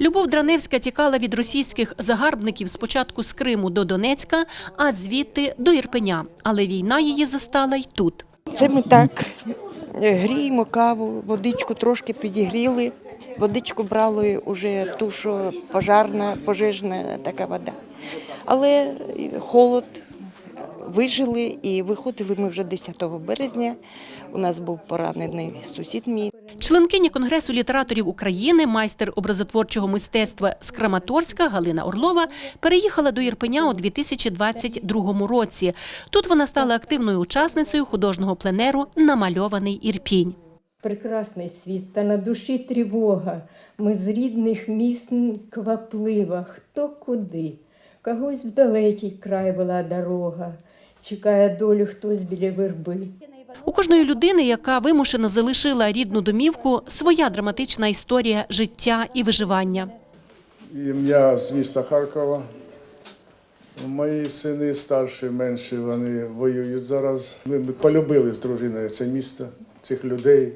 Любов Драневська тікала від російських загарбників спочатку з Криму до Донецька, а звідти до Ірпеня. Але війна її застала й тут. Це ми так е, гріємо каву, водичку трошки підігріли. Водичку брали вже ту, що пожарна, пожежна така вода. Але холод вижили і виходили ми вже 10 березня. У нас був поранений сусід мій. Членкиня Конгресу літераторів України, майстер образотворчого мистецтва з Краматорська Галина Орлова переїхала до Ірпеня у 2022 році. Тут вона стала активною учасницею художнього пленеру Намальований Ірпінь. Прекрасний світ, та на душі тривога. Ми з рідних міст кваплива, хто куди. Когось в далекий край вела дорога, чекає долю хтось біля верби. Кожної людини, яка вимушено залишила рідну домівку, своя драматична історія життя і виживання. Ім'я з міста Харкова. Мої сини старші, менші, вони воюють зараз. Ми, ми полюбили з дружиною це місто, цих людей.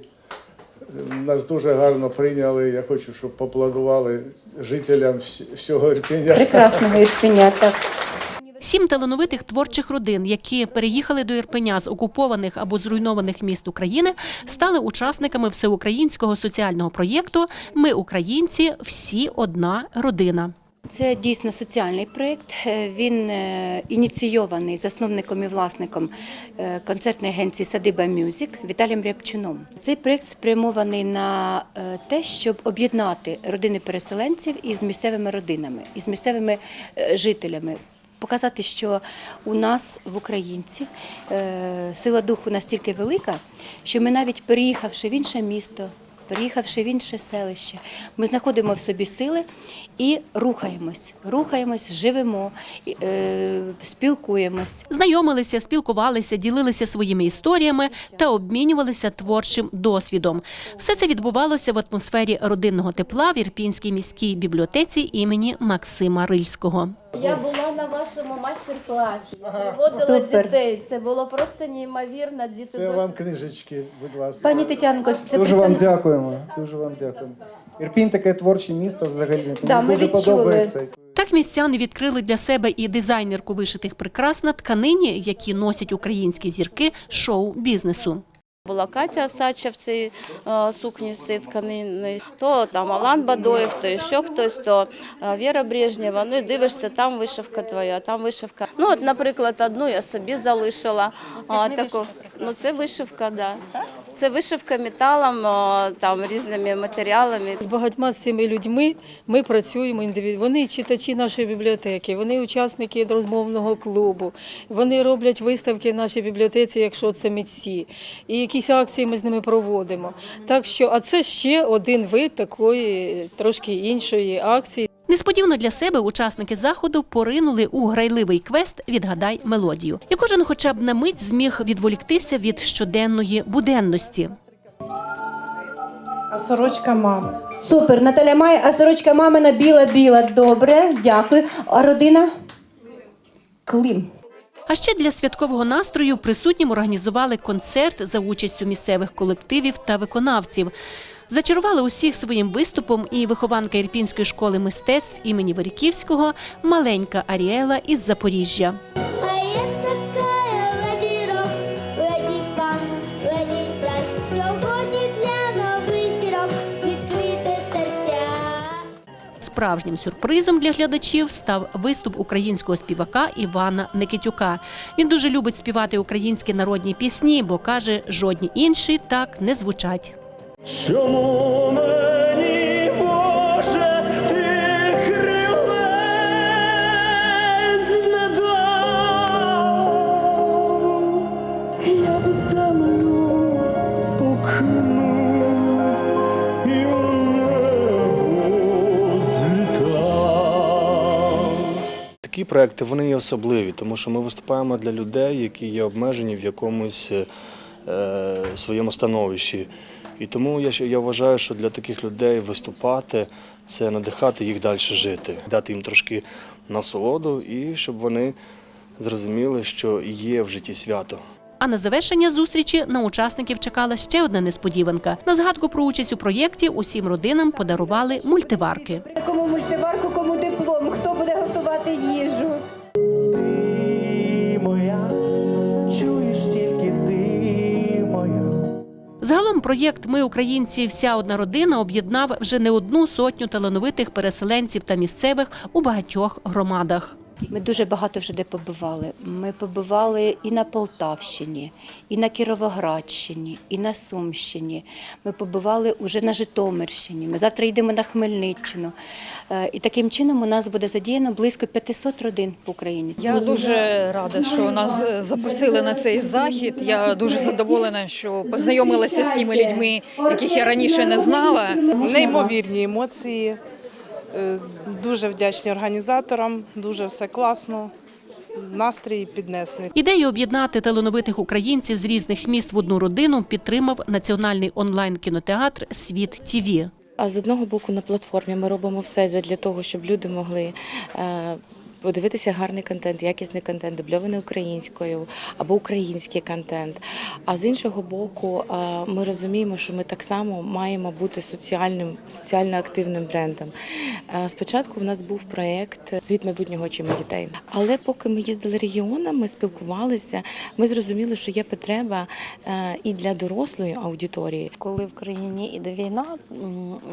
Нас дуже гарно прийняли. Я хочу, щоб поаплодували жителям всього Ірпеня. Прекрасного Ірпеня, так. Сім талановитих творчих родин, які переїхали до Ірпеня з окупованих або зруйнованих міст України, стали учасниками всеукраїнського соціального проєкту Ми українці, всі одна родина. Це дійсно соціальний проєкт. Е, Він е, ініційований засновником і власником е, концертної агенції Садиба Мюзик Віталієм Рябчином. Цей проєкт спрямований на те, щоб об'єднати родини переселенців із місцевими родинами, із місцевими жителями. Показати, що у нас в українці е, сила духу настільки велика, що ми навіть переїхавши в інше місто, переїхавши в інше селище, ми знаходимо в собі сили і рухаємось, рухаємось, живемо, е, спілкуємось. Знайомилися, спілкувалися, ділилися своїми історіями та обмінювалися творчим досвідом. Все це відбувалося в атмосфері родинного тепла в Ірпінській міській бібліотеці імені Максима Рильського. Я була на вашому майстер-класі. Приводила Супер. дітей. Це було просто неймовірно. Діти Це досі вам книжечки, будь ласка. Пані Тетянко, це Дуже вам представник- дякуємо. Дуже вам дякуємо. Ірпінь таке творче місто взагалі. Мені Да, ми дуже відчули. подобається. Так містяни відкрили для себе і дизайнерку вишитих прикрас на тканині, які носять українські зірки шоу-бізнесу. Була Катя Осадча в цій е, сукні з цієї тканини, то там Алан Бадоєв, то ще хтось, то е, Віра Брежнєва. Ну і дивишся, там вишивка твоя, там вишивка. Ну, от, наприклад, одну я собі залишила. а, таку. Ну, це вишивка, да. Це вишивка металом, там різними матеріалами. З багатьма з цими людьми ми працюємо. Вони читачі нашої бібліотеки, вони учасники розмовного клубу, вони роблять виставки в нашій бібліотеці, якщо це митці. І якісь акції ми з ними проводимо. Так що, а це ще один вид такої трошки іншої акції. Несподівано для себе учасники заходу поринули у грайливий квест Відгадай мелодію. І кожен, хоча б на мить, зміг відволіктися від щоденної буденності. А сорочка мам. Супер, Наталя має, а сорочка мамина біла-біла. Добре, дякую. А родина? Клим. А ще для святкового настрою присутнім організували концерт за участю місцевих колективів та виконавців. Зачарували усіх своїм виступом і вихованка Ірпінської школи мистецтв імені Вериківського маленька Аріела із Запоріжжя. Справжнім сюрпризом для глядачів став виступ українського співака Івана Никитюка. Він дуже любить співати українські народні пісні, бо каже, жодні інші так не звучать. Чому мені, Боже, ти крилець не дав? Я б землю покинув і у небо злітав. Такі проекти вони є особливі, тому що ми виступаємо для людей, які є обмежені в якомусь е, своєму становищі. І тому я, ще- я вважаю, що для таких людей виступати це надихати їх далі жити, дати їм трошки насолоду і щоб вони зрозуміли, що є в житті свято. А на завершення зустрічі на учасників чекала ще одна несподіванка. На згадку про участь у проєкті усім родинам подарували мультиварки. Проєкт Ми українці, вся одна родина об'єднав вже не одну сотню талановитих переселенців та місцевих у багатьох громадах. Ми дуже багато вже де побивали. Ми побивали і на Полтавщині, і на Кіровоградщині, і на Сумщині. Ми побивали вже на Житомирщині. Ми завтра йдемо на Хмельниччину. Е, І таким чином у нас буде задіяно близько 500 родин в Україні. Я дуже рада, що нас е, запросили на цей захід. Я дуже задоволена, що познайомилася з тими людьми, яких я раніше не знала. Неймовірні емоції. Е, Дуже вдячні організаторам, дуже все класно. Настрій піднесений. Ідею об'єднати талановитих українців з різних міст в одну родину підтримав національний онлайн кінотеатр Світ ТІВІ. А з одного боку на платформі ми робимо все для того, щоб люди могли е, подивитися гарний контент, якісний контент, дубльований українською або український контент. А з іншого боку, ми розуміємо, що ми так само маємо бути соціальним, соціально активним брендом. Спочатку в нас був проєкт Світ майбутнього очима дітей. Але поки ми їздили регіонами, спілкувалися, ми зрозуміли, що є потреба і для дорослої аудиторії, Коли в країні іде війна,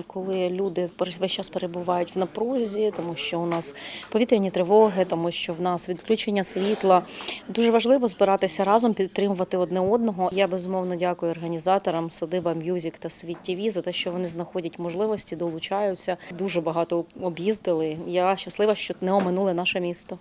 коли люди весь час перебувають в напрузі, тому що у нас повітряні тривоги, тому що в нас відключення світла. Дуже важливо збиратися разом, підтримувати одне одного. Я безумовно дякую організаторам Садиба М'юзік та Світ ТІВІ за те, що вони знаходять можливості, долучаються. Дуже багато об'їздили. Я щаслива, що не оминули наше місто.